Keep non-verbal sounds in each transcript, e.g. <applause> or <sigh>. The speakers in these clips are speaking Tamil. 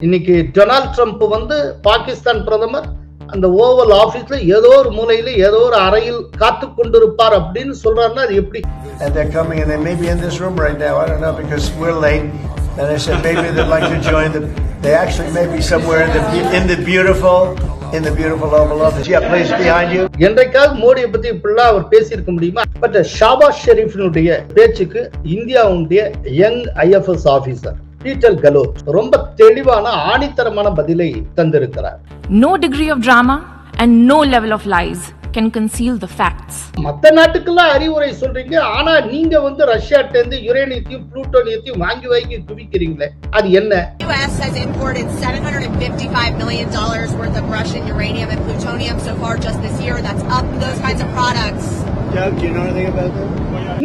இன்னைக்கு டொனால்ட் ட்ரம்ப் வந்து பாகிஸ்தான் பிரதமர் அந்த ஓவல் ஆபீஸ்ல ஏதோ ஒரு மூலையில ஏதோ ஒரு அறையில் காத்து கொண்டிருப்பார் அப்படின்னு சொல்றாருன்னா அது எப்படி and they're coming and they may be in this room right now. I don't know because we're late. And I said maybe they'd like to join the. They actually may be somewhere in the in the beautiful in the beautiful Oval Office. Yeah, please behind you. என்றைக்காவது மோடியை பத்தி இப்படிலாம் அவர் பேசியிருக்க முடியுமா பட் ஷாபாஸ் ஷெரீஃபினுடைய பேச்சுக்கு இந்தியாவுடைய young IFS officer Petal Gahlot ரொம்ப தெளிவான ஆணித்தரமான பதிலை தந்திருக்கிறார் No degree of drama and no level of lies can conceal the facts. மத்த நாட்டுக்கெல்லாம் அறிவுரை சொல்றீங்க ஆனா நீங்க வந்து ரஷ்யாட்ட இருந்து யுரேனியத்தையும் புளூட்டோனியத்தையும் வாங்கி வாங்கி குவிக்கிறீங்களே அது என்ன U.S. has imported $755 million worth of Russian uranium and plutonium so far just this year. That's up those kinds of products.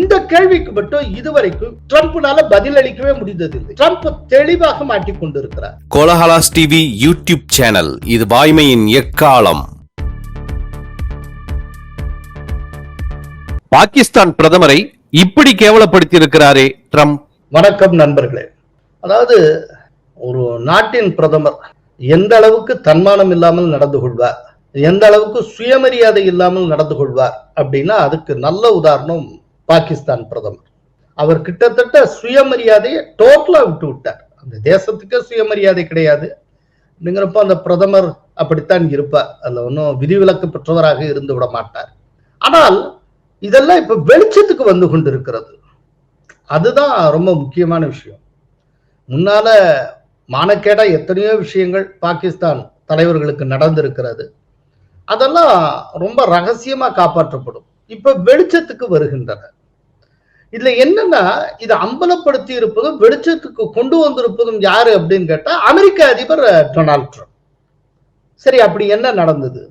இந்த கேள்விக்கு மட்டும் இதுவரைக்கும் ட்ரம்ப்னால பதிலளிக்கவே முடிந்ததில்லை. ட்ரம்ப் தெளிவாக மாட்டிக் கொண்டிருக்கிறார். கோலஹலாஸ் டிவி யூடியூப் சேனல் இது வாய்மையின் எக்காலம். பாகிஸ்தான் பிரதமரை இப்படி கேவலப்படுத்தி இருக்கிறாரே ட்ரம்ப். வணக்கம் நண்பர்களே. அதாவது ஒரு நாட்டின் பிரதமர் எந்த அளவுக்கு தன்மானம் இல்லாமல் நடந்து கொள்வார்? எந்த அளவுக்கு சுயமரியாதை இல்லாமல் நடந்து கொள்வார் அப்படின்னா அதுக்கு நல்ல உதாரணம் பாகிஸ்தான் பிரதமர். அவர் கிட்டத்தட்ட சுயமரியாதையை டோட்டலா விட்டு விட்டார். அந்த தேசத்துக்கே சுயமரியாதை கிடையாது. அப்படிங்கிறப்ப அந்த பிரதமர் அப்படித்தான் இருப்பார். அதுல ஒன்றும் விதிவிலக்கு பெற்றவராக இருந்து விட மாட்டார். ஆனால் இதெல்லாம் இப்ப வெளிச்சத்துக்கு வந்து கொண்டிருக்கிறது. அதுதான் ரொம்ப முக்கியமான விஷயம். முன்னால மானக்கேடா எத்தனையோ விஷயங்கள் பாகிஸ்தான் தலைவர்களுக்கு நடந்திருக்கிறது. அதெல்லாம் ரொம்ப ரகசியமா காப்பாற்றப்படும். இப்ப வெளிச்சத்துக்கு வருகின்றன. இதுல என்னன்னா இதை அம்பலப்படுத்தி இருப்பதும் வெளிச்சத்துக்கு கொண்டு வந்திருப்பதும் யாரு அப்படின்னு கேட்டா அமெரிக்க அதிபர் டொனால்ட் ட்ரம்ப். சரி அப்படி என்ன நடந்தது?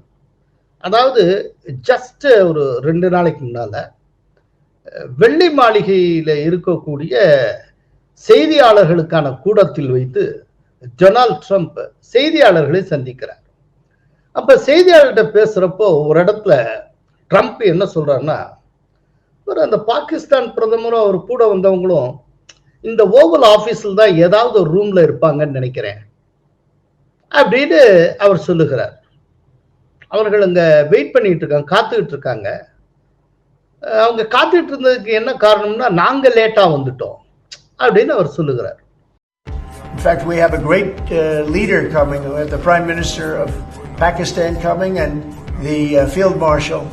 அதாவது ஜஸ்ட் ஒரு ரெண்டு நாளைக்கு முன்னால வெள்ளை மாளிகையில இருக்கக்கூடிய செய்தியாளர்களுக்கான கூடத்தில் வைத்து டொனால்ட் ட்ரம்ப் செய்தியாளர்களை சந்திக்கிறார். அப்ப செய்தியாளர்கிட்ட பேசுறப்போ ஒரு இடத்துல ட்ரம்ப் என்ன சொல்றாருன்னா ஒரு அந்த பாகிஸ்தான் பிரதமரும் அவர் கூட வந்தவங்களும் இந்த ஓவல் ஆபீஸ்ல தான் ஏதாவது ஒரு ரூம்ல இருப்பாங்கன்னு நினைக்கிறேன். அப்படின்னு அவர் சொல்லுகிறார். அவர்கள் அங்க வெயிட் பண்ணிட்டு இருக்காங்க காத்துக்கிட்டு இருக்காங்க. அவங்க காத்துக்கிட்டு இருந்ததுக்கு என்ன காரணம்னா நாங்க லேட்டா வந்துட்டோம். அப்படின்னு அவர் சொல்லுகிறார். In fact, we have a great uh, leader coming. Uh, the Prime Minister of Pakistan coming and the uh, Field Marshal.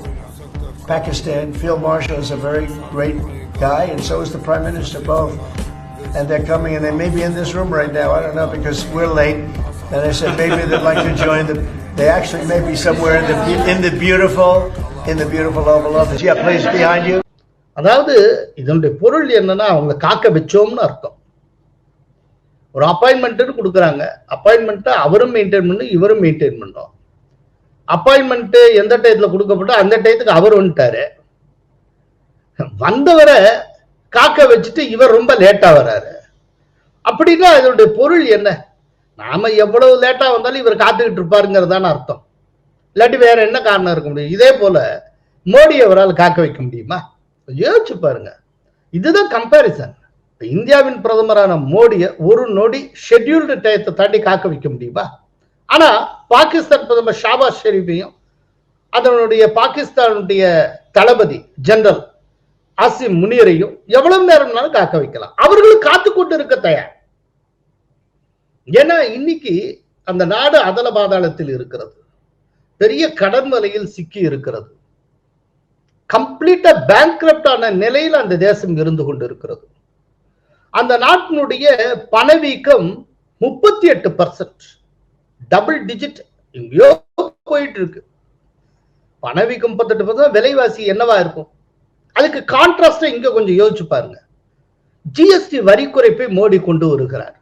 Pakistan Field Marshal is a very great guy, and so is the Prime Minister, both. And they're coming, and they may be in this room right now. I don't know because we're late. And I said maybe they'd like to join the. They actually may be somewhere in the be- in the beautiful in the beautiful Oval Office. Yeah, please behind you. அதாவது இதனுடைய பொருள் என்னன்னா அவங்கள காக்க வச்சோம்னு அர்த்தம் ஒரு அப்பாயின்மெண்ட்னு கொடுக்குறாங்க அப்பாயின்மெண்ட்டை அவரும் மெயின்டைன் பண்ணும் இவரும் மெயின்டைன் பண்ணோம் அப்பாயின்மெண்ட் எந்த டயத்துல கொடுக்கப்பட்டோ அந்த டயத்துக்கு அவர் வந்துட்டாரு. வந்தவரை காக்க வச்சுட்டு இவர் ரொம்ப லேட்டா வர்றாரு அப்படின்னா அதனுடைய பொருள் என்ன? நாம எவ்வளவு லேட்டா வந்தாலும் இவர் காத்துக்கிட்டு இருப்பாருங்கிறதான அர்த்தம். இல்லாட்டி வேற என்ன காரணம் இருக்க முடியும்? இதே போல மோடி அவரால் காக்க வைக்க முடியுமா? யோசிச்சு பாருங்க. இதுதான் கம்பாரிசன் இந்தியாவின் பிரதமரான மோடியை ஒரு நொடி ஷெட்யூல்டு டயத்தை தாண்டி காக்க வைக்க முடியுமா? ஆனா பாகிஸ்தான் பிரதமர் ஷாபாஸ் ஷெரீஃபையும் அதனுடைய பாகிஸ்தானுடைய தளபதி ஜெனரல் ஆசிம் முனியரையும் எவ்வளவு நேரம்னாலும் காக்க வைக்கலாம். அவர்களும் காத்து கொண்டு இருக்க தயார். ஏன்னா இன்னைக்கு அந்த நாடு அதல பாதாளத்தில் இருக்கிறது. பெரிய கடன் வலையில் சிக்கி இருக்கிறது. கம்ப்ளீட்டா பேங்க்ரப்ட் ஆன நிலையில் அந்த தேசம் இருந்து கொண்டு இருக்கிறது அந்த நாட்டினுடைய பணவீக்கம் முப்பத்தி எட்டு பர்சன்ட் டபுள் டிஜிட் எங்கேயோ போயிட்டு இருக்கு பணவீக்கம் முப்பத்தெட்டு பர்சன்ட் விலைவாசி என்னவா இருக்கும்? அதுக்கு கான்ட்ராஸ்டா இங்க கொஞ்சம் யோசிச்சு பாருங்க. ஜிஎஸ்டி வரி குறைப்பை மோடி கொண்டு வருகிறார்.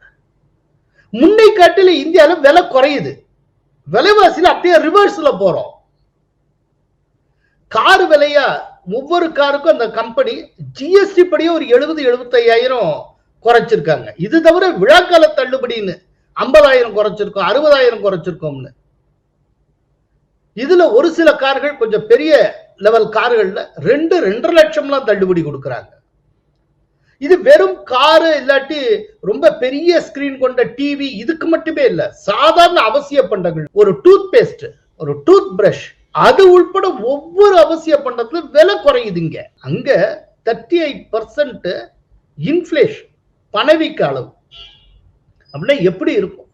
முன்னை காட்டில இந்தியால விலை குறையுது. விலைவாசியில அப்படியே ரிவர்ஸ்ல போறோம். கார் விலையா ஒவ்வொரு காருக்கும் அந்த கம்பெனி ஜிஎஸ்டி படியே ஒரு எழுபது எழுபத்தையாயிரம் குறைச்சிருக்காங்க. இது தவிர விழாக்கால தள்ளுபடின்னு ஐம்பதாயிரம் குறைச்சிருக்கோம் அறுபதாயிரம் குறைச்சிருக்கோம்னு. இதுல ஒரு சில கார்கள் கொஞ்சம் பெரிய லெவல் கார்கள்ல ரெண்டு ரெண்டரை லட்சம்லாம் தள்ளுபடி கொடுக்குறாங்க. இது வெறும் காரு இல்லாட்டி ரொம்ப பெரிய ஸ்கிரீன் கொண்ட டிவி இதுக்கு மட்டுமே இல்ல சாதாரண அவசிய பண்டங்கள். ஒரு டூத் பேஸ்ட் ஒரு டூத் பிரஷ் அது உள்பட ஒவ்வொரு அவசிய பண்டத்துல விலை குறையுதுங்க அங்க தேர்ட்டி எயிட் பர்சன்ட் இன்ஃபிளேஷன் பணவீக்க அளவு. அப்படின்னா எப்படி இருக்கும்?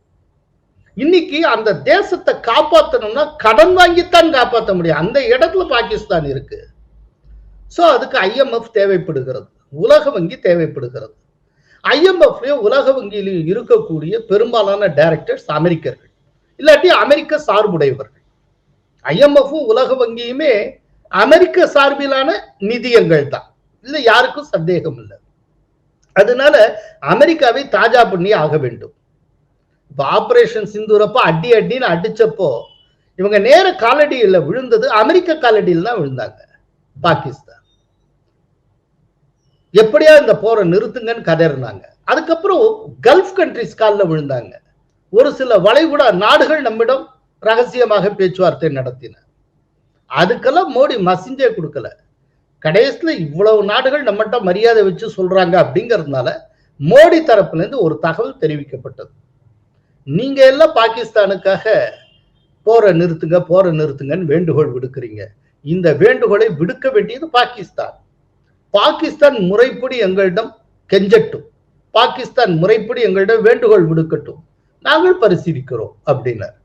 இன்னைக்கு அந்த தேசத்தை காப்பாத்தணும்னா கடன் வாங்கித்தான் காப்பாற்ற முடியும். அந்த இடத்துல பாகிஸ்தான் இருக்கு. ஸோ அதுக்கு ஐஎம்எஃப் தேவைப்படுகிறது. உலக வங்கி தேவைப்படுகிறது. ஐஎம்எஃப்லயும் உலக வங்கியிலையும் இருக்கக்கூடிய பெரும்பாலான டைரக்டர்ஸ் அமெரிக்கர்கள். இல்லாட்டி அமெரிக்க சார்புடையவர்கள். ஐஎம்எஃப்பும் உலக வங்கியுமே அமெரிக்க சார்பிலான நிதியங்கள் தான் இல்லை யாருக்கும் சந்தேகம் இல்லை அதனால அமெரிக்காவை தாஜா பண்ணி ஆக வேண்டும். இப்போ ஆபரேஷன் சிந்தூரப்ப அடி அடின்னு அடிச்சப்போ இவங்க நேர காலடியில் விழுந்தது அமெரிக்க காலடியில் தான் விழுந்தாங்க பாகிஸ்தான். எப்படியா இந்த போரை நிறுத்துங்கன்னு கதறினாங்க. அதுக்கப்புறம் கல்ஃப் கண்ட்ரிஸ் காலில் விழுந்தாங்க. ஒரு சில வளைகுடா நாடுகள் நம்மிடம் ரகசியமாக பேச்சுவார்த்தை நடத்தின. அதுக்கெல்லாம் மோடி மசிஞ்சே கொடுக்கல. கடைசியில் இவ்வளவு நாடுகள் நம்மகிட்ட மரியாதை வச்சு சொல்றாங்க அப்படிங்கிறதுனால மோடி தரப்புலேருந்து ஒரு தகவல் தெரிவிக்கப்பட்டது. நீங்க எல்லாம் பாகிஸ்தானுக்காக போரை நிறுத்துங்க போரை நிறுத்துங்கன்னு வேண்டுகோள் விடுக்கிறீங்க. இந்த வேண்டுகோளை விடுக்க வேண்டியது பாகிஸ்தான். பாகிஸ்தான் முறைப்படி எங்களிடம் கெஞ்சட்டும். பாகிஸ்தான் முறைப்படி எங்களிடம் வேண்டுகோள் விடுக்கட்டும். நாங்கள் பரிசீலிக்கிறோம் அப்படின்னார்.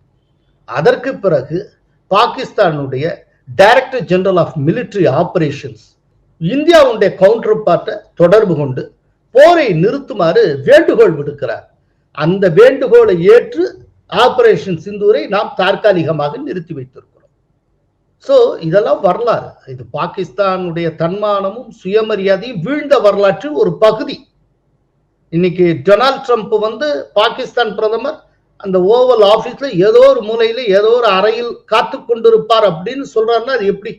அதற்கு பிறகு பாகிஸ்தானுடைய director general of military operations இந்தியாவுடைய கவுண்டர் பார்ட்டை தொடர்பு கொண்டு போரை நிறுத்துமாறு வேண்டுகோள் விடுக்கிறார். அந்த வேண்டுகோளை ஏற்று ஆபரேஷன் சிந்தூரை நாம் தற்காலிகமாக நிறுத்தி வைத்திருக்கிறோம். ஸோ இதெல்லாம் வரலாறு. இது பாகிஸ்தானுடைய தன்மானமும் சுயமரியாதையும் வீழ்ந்த வரலாற்றின் ஒரு பகுதி. இன்னைக்கு டொனால்ட் ட்ரம்ப் வந்து பாகிஸ்தான் பிரதமர் அந்த ஓவல் ஆஃபீஸ்ல ஏதோ ஒரு மூலையில ஏதோ ஒரு அறையில் காத்து கொண்டிருப்பார் அப்படின்னு சொல்றாருன்னா அது எப்படி?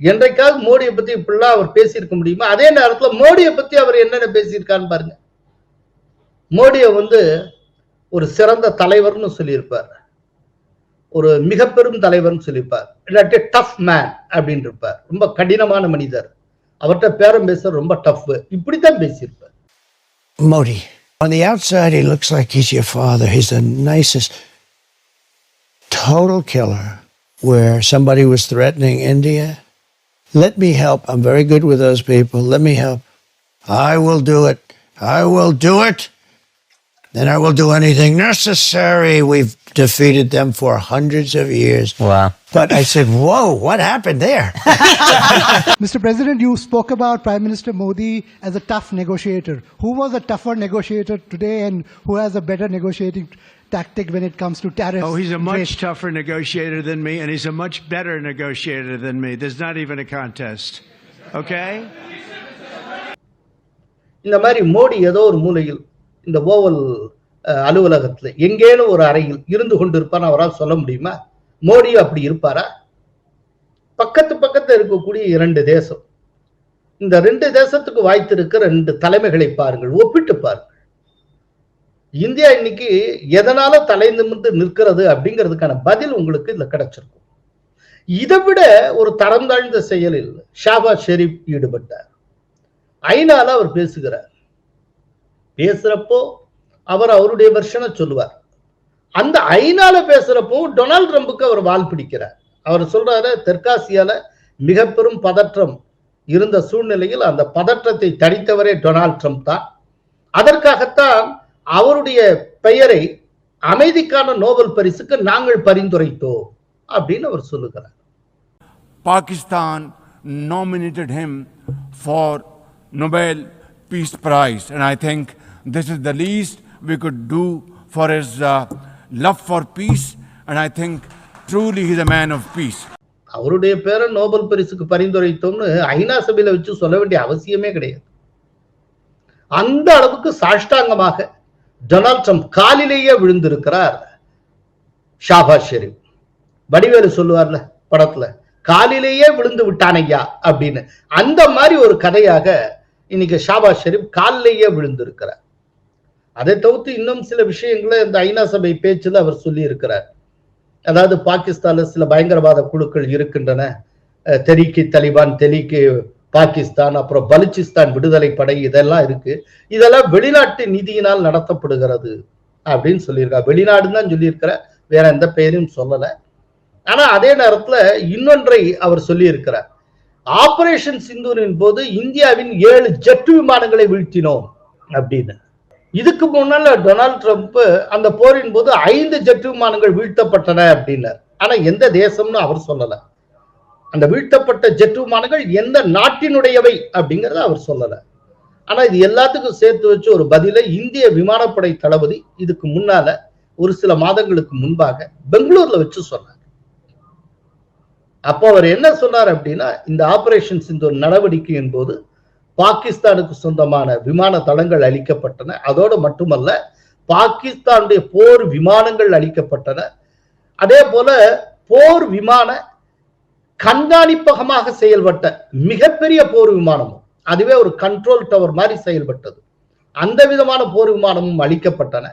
என்றைக்காவது மோடியை பத்தி இப்படிலாம் அவர் பேசியிருக்க முடியுமா? அதே நேரத்துல மோடியை பத்தி அவர் என்னென்ன பேசியிருக்கான்னு பாருங்க. மோடியை வந்து ஒரு சிறந்த தலைவர்னு சொல்லியிருப்பார். ஒரு மிக பெரும் தலைவர்னு சொல்லியிருப்பார். இல்லாட்டி டஃப் மேன் அப்படின்னு இருப்பார் ரொம்ப கடினமான மனிதர். அவர்கிட்ட பேரம் பேச ரொம்ப டஃப் இப்படித்தான் பேசியிருப்பார். Modi On the outside, he looks like he's your father. He's the nicest, total killer. Where somebody was threatening India, let me help. I'm very good with those people. Let me help. I will do it. I will do it. Then I will do anything necessary. We've defeated them for hundreds of years. Wow. But I said, whoa, what happened there? <laughs> Mr. President, you spoke about Prime Minister Modi as a tough negotiator. Who was a tougher negotiator today and who has a better negotiating tactic when it comes to tariffs? Oh, he's a much trade? tougher negotiator than me, and he's a much better negotiator than me. There's not even a contest. Okay? இந்த மாதிரி மோடி ஏதோ ஒரு மூலையில் இந்த ஓவல் அஹ், அலுவலகத்துல எங்கேனும் ஒரு அறையில் இருந்து கொண்டிருப்பான்னு அவரால் சொல்ல முடியுமா? மோடியும் அப்படி இருப்பாரா? பக்கத்து பக்கத்துல இருக்கக்கூடிய இரண்டு தேசம். இந்த ரெண்டு தேசத்துக்கு வாய்த்திருக்கிற ரெண்டு தலைமைகளை பாருங்கள் ஒப்பிட்டு பாருங்கள். இந்தியா இன்னைக்கு எதனால தலை நிமிர்ந்து நிற்கிறது அப்படிங்கிறதுக்கான பதில் உங்களுக்கு இதுல கிடைச்சிருக்கும். இதை விட ஒரு தரம் தாழ்ந்த செயலில் ஷாபாஸ் ஷெரீப் ஈடுபட்டார். ஐநால அவர் பேசுகிறார். பேசுறப்போ அவர் அவருடைய வெர்ஷனை சொல்லுவார். அந்த ஐநால பேசுறப்போ டொனால்ட் ட்ரம்புக்கு அவர் வால் பிடிக்கிறார். அவர் சொல்றாரு தெற்காசியால மிக பெரும் பதற்றம் இருந்த சூழ்நிலையில் அந்த பதற்றத்தை தடித்தவரே டொனால்ட் ட்ரம்ப் தான். அதற்காகத்தான் அவருடைய பெயரை அமைதிக்கான நோபல் பரிசுக்கு நாங்கள் பரிந்துரைத்தோம் அப்படின்னு அவர் சொல்லுகிறார். Pakistan nominated him for Nobel Peace Prize, and I think this is the least we could do for his uh, love for peace, and I think truly he's a man of peace. அவருடைய பேரை நோபல் பரிசுக்கு பரிந்துரைத்தோம்னு ஐநா சபையில வச்சு சொல்ல வேண்டிய அவசியமே கிடையாது. அந்த அளவுக்கு சாஷ்டாங்கமாக டொனால்ட் ட்ரம்ப் காலிலேயே விழுந்திருக்கிறார் ஷாபாஸ் ஷெரீப். வடிவேலு சொல்லுவார்ல படத்துல காலிலேயே விழுந்து விட்டானையா? அப்படின்னு. அந்த மாதிரி ஒரு கதையாக இன்னைக்கு ஷாபாஸ் ஷெரீப் காலிலேயே விழுந்திருக்கிறார். அதை தவிர்த்து இன்னும் சில விஷயங்களை இந்த ஐநா சபை பேச்சில் அவர் சொல்லி இருக்கிறார் அதாவது பாகிஸ்தான்ல சில பயங்கரவாத குழுக்கள் இருக்கின்றன. தெரிக்கு தலிபான் தெலிக்கு பாகிஸ்தான் அப்புறம் பலுச்சிஸ்தான் விடுதலை படை இதெல்லாம் இருக்கு. இதெல்லாம் வெளிநாட்டு நிதியினால் நடத்தப்படுகிறது அப்படின்னு சொல்லியிருக்கா வெளிநாடுன்னு தான் சொல்லியிருக்கிற வேற எந்த பெயரையும் சொல்லல. ஆனா அதே நேரத்துல இன்னொன்றை அவர் சொல்லியிருக்கிறார். ஆபரேஷன் சிந்தூரின் போது இந்தியாவின் ஏழு ஜெட் விமானங்களை வீழ்த்தினோம் அப்படின்னு. இதுக்கு முன்னால டொனால்ட் ட்ரம்ப் அந்த போரின் போது ஐந்து ஜெட் விமானங்கள் வீழ்த்தப்பட்டன அப்படின்னார். ஆனா எந்த தேசம்னு அவர் சொல்லல. அந்த வீழ்த்தப்பட்ட ஜெட் விமானங்கள் எந்த நாட்டினுடையவை அப்படிங்கறத அவர் சொல்லல. ஆனா இது எல்லாத்துக்கும் சேர்த்து வச்சு ஒரு பதிலை இந்திய விமானப்படை தளபதி இதுக்கு முன்னால ஒரு சில மாதங்களுக்கு முன்பாக பெங்களூர்ல வச்சு சொன்னார். அப்போ அவர் என்ன சொன்னார் அப்படின்னா இந்த ஆபரேஷன் சிந்தூர் நடவடிக்கையின் போது பாகிஸ்தானுக்கு சொந்தமான விமான தளங்கள் அளிக்கப்பட்டன. அதோடு மட்டுமல்ல பாகிஸ்தானுடைய போர் விமானங்கள் அளிக்கப்பட்டன. அதே போல போர் விமான கண்காணிப்பகமாக செயல்பட்ட மிகப்பெரிய போர் விமானமும் அதுவே ஒரு கண்ட்ரோல் டவர் மாதிரி செயல்பட்டது. அந்த விதமான போர் விமானமும் அளிக்கப்பட்டன.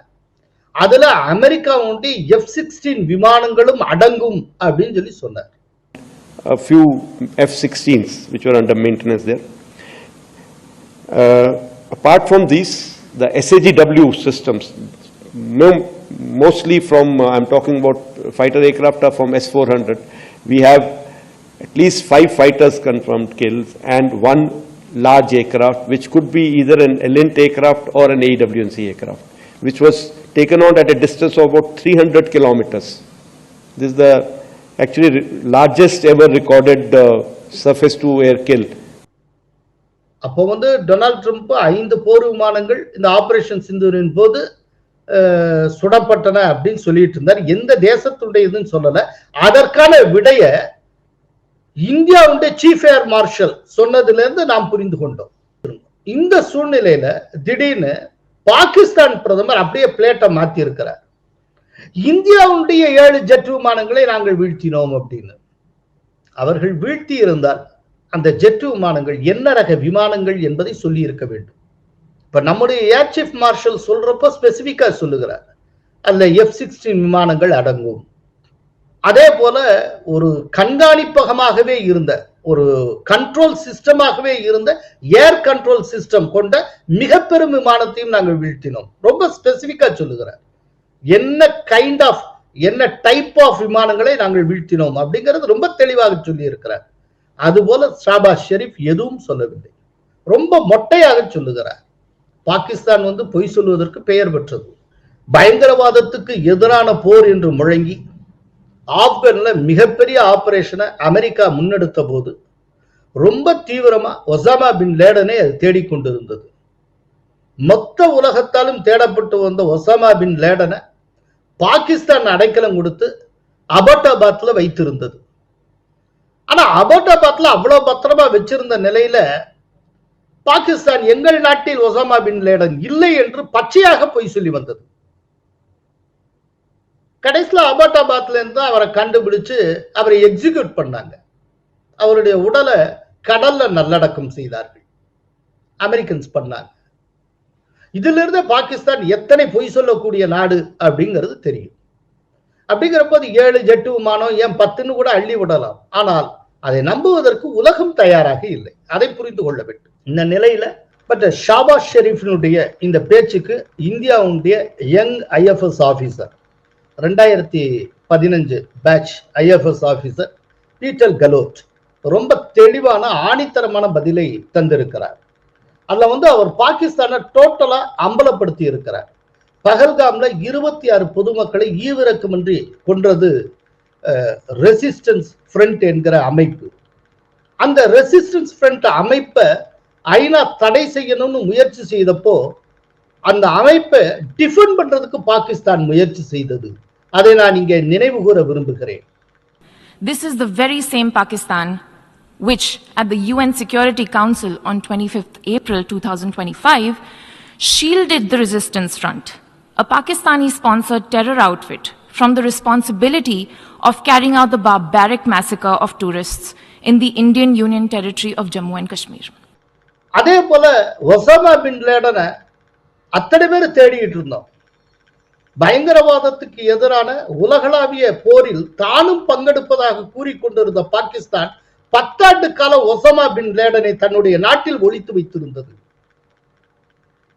அதுல அமெரிக்காவுடைய எஃப் சிக்ஸ்டீன் விமானங்களும் அடங்கும் அப்படின்னு சொல்லி சொன்னார். A few F-16s which were under maintenance there. Uh, Apart from these, the SAGW systems, mo- mostly from, uh, I'm talking about fighter aircraft are from S-400. We have at least five fighters confirmed kills and one large aircraft, which could be either an Elint aircraft or an AWNC aircraft, which was taken out at a distance of about 300 kilometers. This is the actually largest ever recorded uh, surface to air kill. அப்போ வந்து டொனால்ட் ட்ரம்ப் ஐந்து போர் விமானங்கள் இந்த ஆபரேஷன் சிந்தூரின் போது அஹ், சுடப்பட்டன அப்படின்னு சொல்லிட்டு இருந்தார். எந்த தேசத்துடையதுன்னு சொல்லல. அதற்கான விடைய இந்தியாவுடைய சீஃப் ஏர் மார்ஷல் சொன்னதுல இருந்து நாம் புரிந்து கொண்டோம். இந்த சூழ்நிலையில திடீர்னு பாகிஸ்தான் பிரதமர் அப்படியே பிளேட்டை மாத்தி இருக்கிறார் இந்தியாவுடைய ஏழு ஜெட் விமானங்களை நாங்கள் வீழ்த்தினோம் அப்படின்னு. அவர்கள் வீழ்த்தி இருந்தால் அந்த ஜெட் விமானங்கள் என்ன ரக விமானங்கள் என்பதை சொல்லி இருக்க வேண்டும். இப்ப நம்முடைய ஏர் சீஃப் மார்ஷல் சொல்றப்போ ஸ்பெசிபிக்கா சொல்லுகிறார். அதுல எஃப் சிக்ஸ்டீன் விமானங்கள் அடங்கும். அதே போல ஒரு கண்காணிப்பகமாகவே இருந்த ஒரு கண்ட்ரோல் சிஸ்டமாகவே இருந்த ஏர் கண்ட்ரோல் சிஸ்டம் கொண்ட மிக பெரும் விமானத்தையும் நாங்கள் வீழ்த்தினோம். ரொம்ப ஸ்பெசிபிக்கா சொல்லுகிறார். என்ன கைண்ட் ஆஃப் என்ன டைப் ஆஃப் விமானங்களை நாங்கள் வீழ்த்தினோம் அப்படிங்கிறது ரொம்ப தெளிவாக சொல்லி இருக்கிறார் அதுபோல ஷாபாஸ் ஷெரீப் எதுவும் சொல்லவில்லை. ரொம்ப மொட்டையாக சொல்லுகிறார். பாகிஸ்தான் வந்து பொய் சொல்வதற்கு பெயர் பெற்றது. பயங்கரவாதத்துக்கு எதிரான போர் என்று முழங்கி ஆப்கன்ல மிகப்பெரிய ஆபரேஷனை அமெரிக்கா முன்னெடுத்த போது ரொம்ப தீவிரமா ஒசாமா பின் லேடனை அது தேடிக்கொண்டிருந்தது. மொத்த உலகத்தாலும் தேடப்பட்டு வந்த ஒசாமா பின் லேடனை பாகிஸ்தான் அடைக்கலம் கொடுத்து அபட்டாபாத்ல வைத்திருந்தது. ஆனா அபோட்டாபாத்ல அவ்வளவு பத்திரமா வச்சிருந்த நிலையில பாகிஸ்தான் எங்கள் நாட்டில் ஒசாமா பின் லேடன் இல்லை என்று பச்சையாக பொய் சொல்லி வந்தது. கடைசியில் அபோட்டாபாத்ல இருந்து அவரை கண்டுபிடிச்சு அவரை எக்ஸிக்யூட் பண்ணாங்க. அவருடைய உடலை கடல்ல நல்லடக்கம் செய்தார்கள். அமெரிக்கன்ஸ் பண்ணாங்க. இதுல இருந்து பாகிஸ்தான் எத்தனை பொய் சொல்லக்கூடிய நாடு அப்படிங்கிறது தெரியும். அப்படிங்கிற போது ஏழு ஜெட்டு விமானம் ஏன் பத்துன்னு கூட அள்ளி விடலாம். ஆனால் அதை நம்புவதற்கு உலகம் தயாராக இல்லை. அதை புரிந்து கொள்ள வேண்டும். இந்த நிலையில பட் ஷாபாஸ் ஷெரீஃபினுடைய இந்த பேச்சுக்கு இந்தியாவுடைய யங் ஐஎஃப்எஸ் ஆஃபீஸர் ரெண்டாயிரத்தி பதினஞ்சு batch IFS officer Petal Gahlot ரொம்ப தெளிவான ஆணித்தரமான பதிலை தந்திருக்கிறார். அதில் வந்து அவர் பாகிஸ்தானை டோட்டலா அம்பலப்படுத்தி இருக்கிறார். பகல்காம்ல இருபத்தி ஆறு பொதுமக்களை ஈவிரக்கமின்றி கொன்றது ரெசிஸ்டன்ஸ் ஃப்ரண்ட் என்கிற அமைப்பு அந்த ரெசிஸ்டன்ஸ் ஃப்ரண்ட் அமைப்பை ஐநா தடை செய்யணும்னு முயற்சி செய்தப்போ அந்த அமைப்பை டிஃபெண்ட் பண்றதுக்கு பாகிஸ்தான் முயற்சி செய்தது அதை நான் இங்கே நினைவு கூற விரும்புகிறேன் This is the very same Pakistan which, at the UN Security Council on 25th April 2025, shielded the resistance front, a Pakistani sponsored terror outfit, from the responsibility of carrying out the barbaric massacre of tourists in the Indian Union territory of Jammu and Kashmir. அதே போல ஒசாமா பின் லேடனை அத்தனை பேர் தேடிட்டு இருந்தோம். பயங்கரவாதத்துக்கு எதிரான உலகளாவிய போரில் தானும் பங்கெடுப்பதாக கூறிக்கொண்டிருந்த பாகிஸ்தான் பத்தாண்டு கால ஒசாமா பின் லேடனை தன்னுடைய நாட்டில் ஒழித்து வைத்திருந்தது.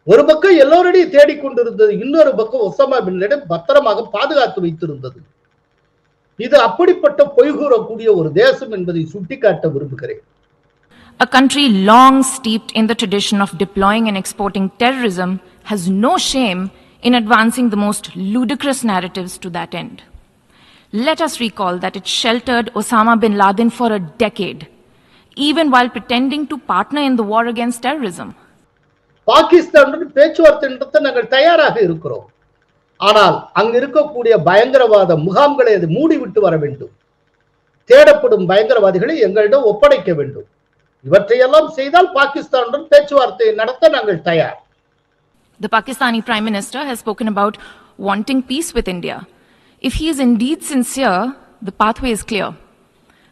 ஒரு பக்கம் எல்லோருடையும் தேடிக்கொண்டிருந்தது இன்னொரு பக்கம் ஒசாமா பின் லேடன் பத்திரமாக பாதுகாத்து வைத்திருந்தது. இது அப்படிப்பட்ட பொய் கூறக்கூடிய ஒரு தேசம் என்பதை சுட்டிக்காட்ட விரும்புகிறேன் A country long steeped in the tradition of deploying and exporting terrorism has no shame in advancing the most ludicrous narratives to that end. Let us recall that it sheltered Osama bin Laden for a decade, even while pretending to partner in the war against terrorism. பாகிஸ்தானுடன் பேச்சுவார்த்தை நடத்த நாங்கள் தயாராக இருக்கிறோம் ஆனால் அங்கு இருக்கக்கூடிய பயங்கரவாத முகாம்களை அது மூடிவிட்டு வர வேண்டும் தேடப்படும் பயங்கரவாதிகளை எங்களிடம் ஒப்படைக்க வேண்டும் இவற்றையெல்லாம் செய்தால் பாகிஸ்தானுடன் பேச்சுவார்த்தை நடத்த நாங்கள் தயார் The Pakistani Prime Minister has spoken about wanting peace with India. If he is indeed sincere, the pathway is clear.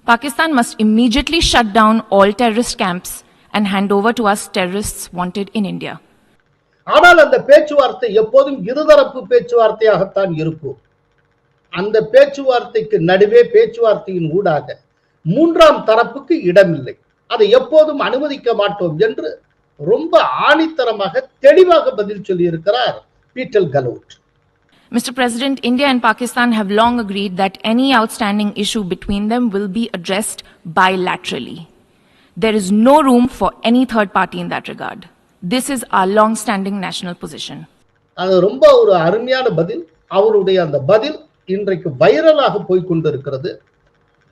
Pakistan must immediately shut down all terrorist camps and hand over to us terrorists wanted in India. ஆனால் அந்த பேச்சுவார்த்தை எப்போதும் இருதரப்பு பேச்சுவார்த்தையாகத்தான் இருக்கும் அந்த பேச்சுவார்த்தைக்கு நடுவே பேச்சுவார்த்தையின் ஊடாக மூன்றாம் தரப்புக்கு இடமில்லை அதை எப்போதும் அனுமதிக்க மாட்டோம் என்று ரொம்ப ஆணித்தரமாக தெளிவாக பதில் சொல்லியிருக்கிறார் Petal Gahlot Mr. President, India and Pakistan have long agreed that any outstanding issue between them will be addressed bilaterally. There is no room for any third party in that regard. This is our long standing national position. அது ரொம்ப ஒரு அருமையான பதில். அவருடைய அந்த பதில் இன்றைக்கு வைரலாக போய் கொண்டிருக்கிறது.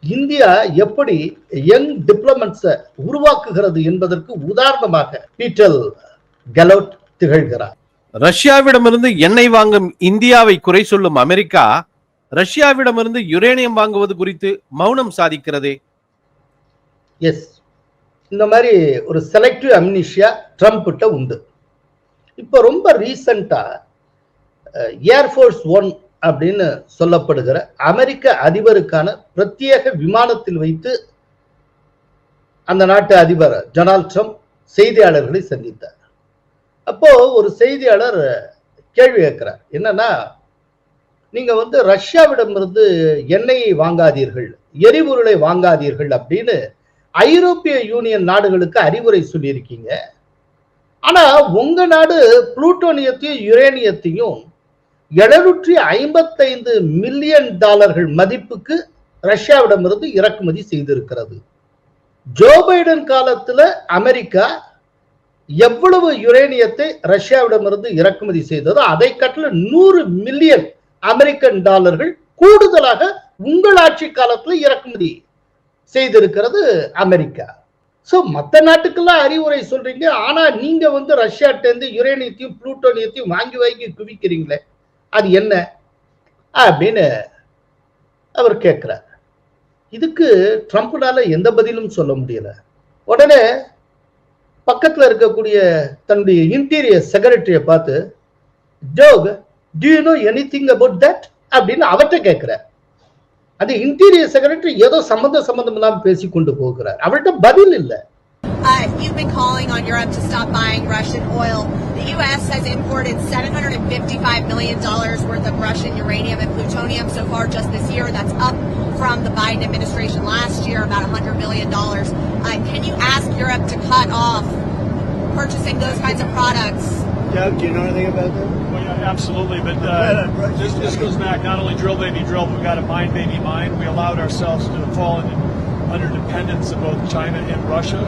இந்தியா எப்படி யங் டிப்ளமன்ஸை உருவாக்குகிறது என்பதற்கு உதாரணமாக பீட்டல் கலோட் திகழ்கிறார். ரஷ்யாவிடமிருந்து எண்ணெய் வாங்கும் இந்தியாவை குறை சொல்லும் அமெரிக்கா ரஷ்யாவிடமிருந்து யுரேனியம் வாங்குவது குறித்து மௌனம் சாதிக்கிறதே. எஸ் இந்த மாதிரி ஒரு செலக்டிவ் அம்னிஷியா ட்ரம்ப்கிட்ட உண்டு. இப்போ ரொம்ப ரீசண்டாக ஏர்ஃபோர்ஸ் ஒன் அப்படின்னு சொல்லப்படுகிற அமெரிக்க அதிபருக்கான பிரத்யேக விமானத்தில் வைத்து அந்த நாட்டு அதிபர் டொனால்ட் ட்ரம்ப் செய்தியாளர்களை சந்தித்தார். அப்போ ஒரு செய்தியாளர் கேள்வி கேட்கிறார். என்னன்னா நீங்க வந்து ரஷ்யாவிடமிருந்து எண்ணெயை வாங்காதீர்கள் எரிபொருளை வாங்காதீர்கள் அப்படின்னு ஐரோப்பிய யூனியன் நாடுகளுக்கு அறிவுரை சொல்லியிருக்கீங்க. ஆனா உங்க நாடு புளூட்டோனியத்தையும் யுரேனியத்தையும் எழுநூற்றி ஐம்பத்தைந்து மில்லியன் டாலர்கள் மதிப்புக்கு ரஷ்யாவிடமிருந்து இறக்குமதி செய்திருக்கிறது. ஜோ பைடன் காலத்துல அமெரிக்கா எவ்வளவு யுரேனியத்தை ரஷ்யாவிடமிருந்து இறக்குமதி செய்ததோ அதை கட்டில நூறு மில்லியன் அமெரிக்கன் டாலர்கள் கூடுதலாக உங்கள் ஆட்சி காலத்துல இறக்குமதி செய்திருக்கிறது அமெரிக்கா. ஸோ மற்ற நாட்டுக்கெல்லாம் அறிவுரை சொல்றீங்க. ஆனா நீங்க வந்து ரஷ்யாட்டேருந்து யுரேனியத்தையும் புளூட்டோனியத்தையும் வாங்கி வாங்கி குவிக்கிறீங்களே அது என்ன? அப்படின்னு அவர் கேட்கிறார் இதுக்கு ட்ரம்ப்னால எந்த பதிலும் சொல்ல முடியல. உடனே பக்கத்துல இருக்கக்கூடிய தன்னுடைய இன்டீரியர் செக்ரட்டரியை பார்த்து joke do you know anything about that அப்படின்னு அவர்கிட்ட கேட்கிறார் அது இன்டீரியர் செக்ரட்டரி ஏதோ சம்பந்த சம்பந்தம் இல்லாம பேசி கொண்டு போகிறார் அவர்கிட்ட பதில் இல்லை Uh, you've been calling on Europe to stop buying Russian oil. The U.S. has imported $755 million worth of Russian uranium and plutonium so far just this year. That's up from the Biden administration last year, about $100 million. Uh, can you ask Europe to cut off purchasing those kinds of products? Doug, do you know anything about that? Well, yeah, absolutely, but uh, this, this goes back not only drill baby drill, but we've got to mine baby mine. We allowed ourselves to fall into, under dependence of both China and Russia.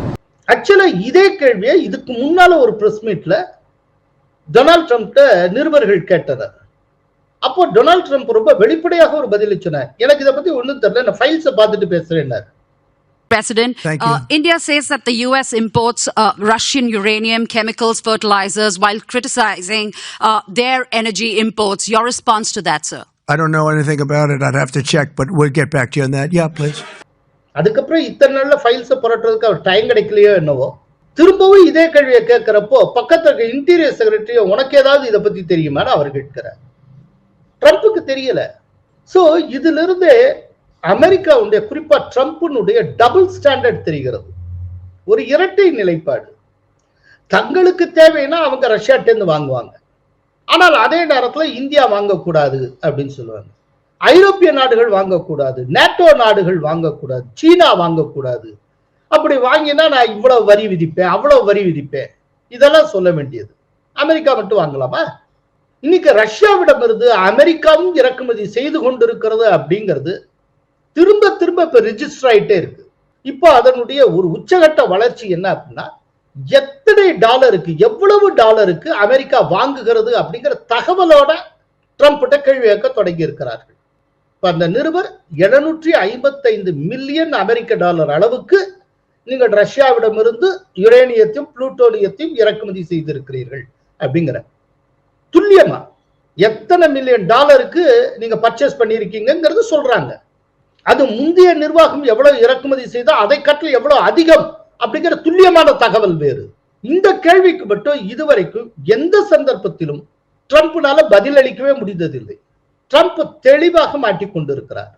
ஆக்சுவலா இதே கேள்வியை இதுக்கு முன்னால ஒரு பிரஸ் மீட்ல டொனால்ட் ட்ரம்ப்ட நிருபர்கள் கேட்டனர் அப்போ டொனால்ட் ட்ரம்ப் ரொம்ப வெளிப்படையாக ஒரு பதில் சொன்னார் எனக்கு இதை பத்தி ஒண்ணும் தெரியல நான் ஃபைல்ஸை பார்த்துட்டு பேசுறேன்னாரு President, Thank you. uh, India says that the U.S. imports uh, Russian uranium, chemicals, fertilizers, while criticizing uh, their energy imports. Your response to that, sir? I don't know anything about it. I'd have to check, but we'll get back to you on that. Yeah, please. அதுக்கப்புறம் இத்தனை நாள்ல ஃபைல்ஸை புரட்டுறதுக்கு அவர் டைம் கிடைக்கலையோ என்னவோ திரும்பவும் இதே கேள்வியை கேட்கிறப்போ பக்கத்துல இருக்க இன்டீரியர் செக்ரட்டரி உனக்கு ஏதாவது இதை பத்தி தெரியுமான்னு அவர் கேட்கிறார் ட்ரம்ப்புக்கு தெரியல சோ இதுல இருந்தே அமெரிக்காவுடைய குறிப்பா ட்ரம்ப்னுடைய டபுள் ஸ்டாண்டர்ட் தெரிகிறது. ஒரு இரட்டை நிலைப்பாடு. தங்களுக்கு தேவைன்னா அவங்க ரஷ்யாட்டேந்து வாங்குவாங்க. ஆனால் அதே நேரத்தில் இந்தியா வாங்கக்கூடாது அப்படின்னு சொல்லுவாங்க. ஐரோப்பிய நாடுகள் வாங்கக்கூடாது. நேட்டோ நாடுகள் வாங்கக்கூடாது. சீனா வாங்கக்கூடாது. அப்படி வாங்கினா நான் இவ்வளவு வரி விதிப்பேன் அவ்வளவு வரி விதிப்பேன். இதெல்லாம் சொல்ல வேண்டியது. அமெரிக்கா மட்டும் வாங்கலாமா? இன்னைக்கு ரஷ்யாவிடமிருந்து அமெரிக்காவும் இறக்குமதி செய்து கொண்டிருக்கிறது அப்படிங்கிறது திரும்ப திரும்ப இப்போ ரிஜிஸ்டர் ஆகிட்டே இருக்கு. இப்போ அதனுடைய ஒரு உச்சகட்ட வளர்ச்சி என்ன அப்படின்னா எத்தனை டாலருக்கு எவ்வளவு டாலருக்கு அமெரிக்கா வாங்குகிறது அப்படிங்கிற தகவலோட ட்ரம்ப்கிட்ட கேள்வி கேட்க தொடங்கி இருக்கிறார்கள். இப்போ அந்த நிருபர் எழுநூற்றி ஐம்பத்தைந்து மில்லியன் அமெரிக்க டாலர் அளவுக்கு நீங்கள் ரஷ்யாவிடமிருந்து யுரேனியத்தையும் புளூட்டோனியத்தையும் இறக்குமதி செய்திருக்கிறீர்கள் அப்படிங்கிற. துல்லியமா எத்தனை மில்லியன் டாலருக்கு நீங்க பர்ச்சேஸ் பண்ணியிருக்கீங்கிறது சொல்றாங்க. அது முந்தைய நிர்வாகம் எவ்வளவு இறக்குமதி செய்தோ அதை கட்டில் எவ்வளவு அதிகம் அப்படிங்கிற துல்லியமான தகவல் வேறு. இந்த கேள்விக்கு மட்டும் இதுவரைக்கும் எந்த சந்தர்ப்பத்திலும் ட்ரம்ப்னால பதிலளிக்கவே முடிந்ததில்லை. ட்ரம்ப் தெளிவாக மாட்டிக்கொண்டிருக்கிறார்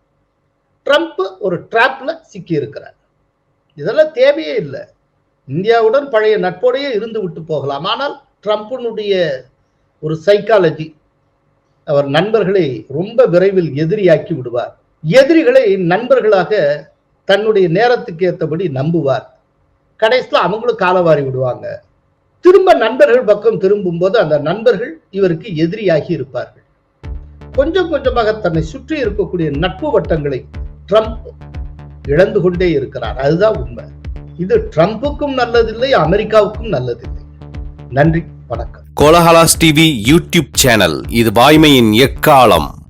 ட்ரம்ப் ஒரு ட்ராப்ல சிக்கி இருக்கிறார் இதெல்லாம் தேவையே இல்லை. இந்தியாவுடன் பழைய நட்போடையே இருந்து விட்டு போகலாம். ஆனால் ட்ரம்ப்பினுடைய ஒரு சைக்காலஜி அவர் நண்பர்களை ரொம்ப விரைவில் எதிரியாக்கி விடுவார். எதிரிகளை நண்பர்களாக தன்னுடைய நேரத்துக்கு ஏற்றபடி நம்புவார். கடைசியில் அவங்களும் காலவாரி விடுவாங்க. திரும்ப நண்பர்கள் பக்கம் திரும்பும் போது அந்த நண்பர்கள் இவருக்கு எதிரியாகி இருப்பார்கள். கொஞ்சம் கொஞ்சமாக தன்னை சுற்றி இருக்கக்கூடிய நட்பு வட்டங்களை ட்ரம்ப் இழந்து கொண்டே இருக்கிறார். அதுதான் உண்மை. இது ட்ரம்ப்புக்கும் நல்லதில்லை அமெரிக்காவுக்கும் நல்லதில்லை. நன்றி வணக்கம். Kolahalas TV YouTube channel. இது வாய்மையின் எக்காலம்.